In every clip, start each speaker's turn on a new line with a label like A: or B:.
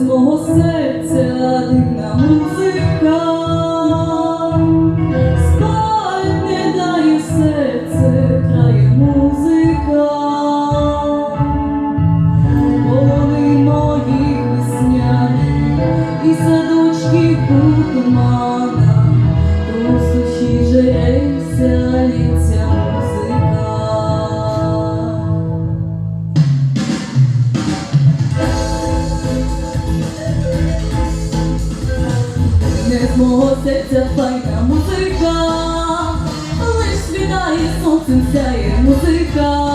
A: masmorra. Файна музика, лиш світає сонцем сяє музика,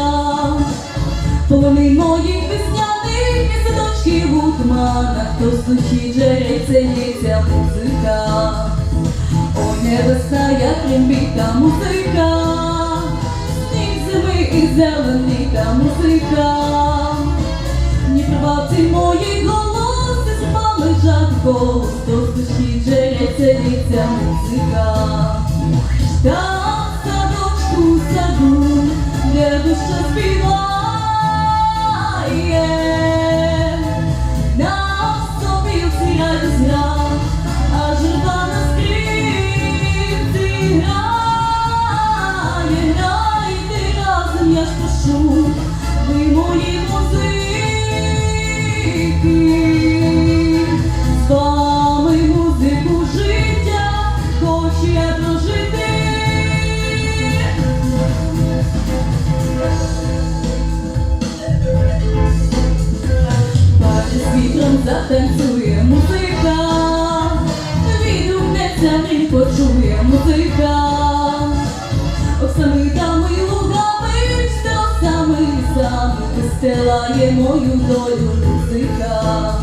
A: полони моїх весняних і садочків у туманах, то сухі джерельця музика, ой, небесна, як трембіта музика, сніг зими і зелений та музика. Ні прибавці мої голоси з жати голос, то з душі джерельця лється музика. Там в садочку саду, де душа співає, затанцює музика, відгукнеться, він почує музика. Оксамитами лугами, стросами сам вистилає мою долю музика.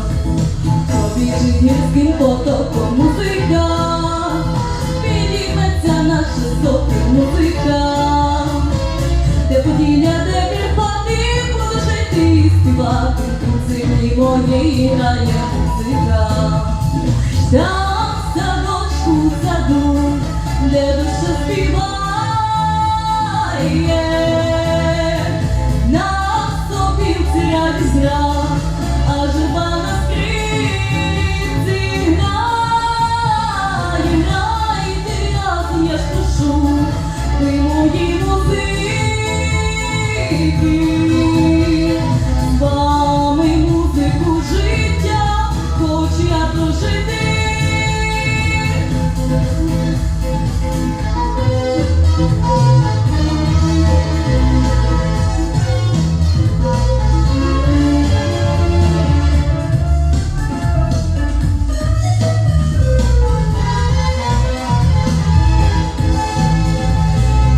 A: Там в садочку саду, де душа співає, на собівці радість гра, на скрипці грає, я ж мої музики,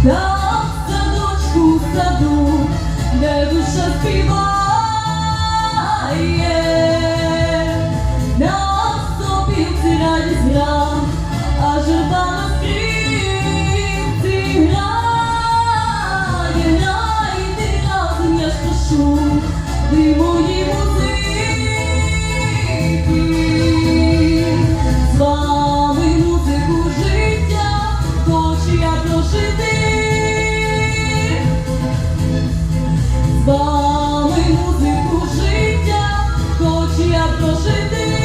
A: Там в садочку в саду, де душа співає. жити.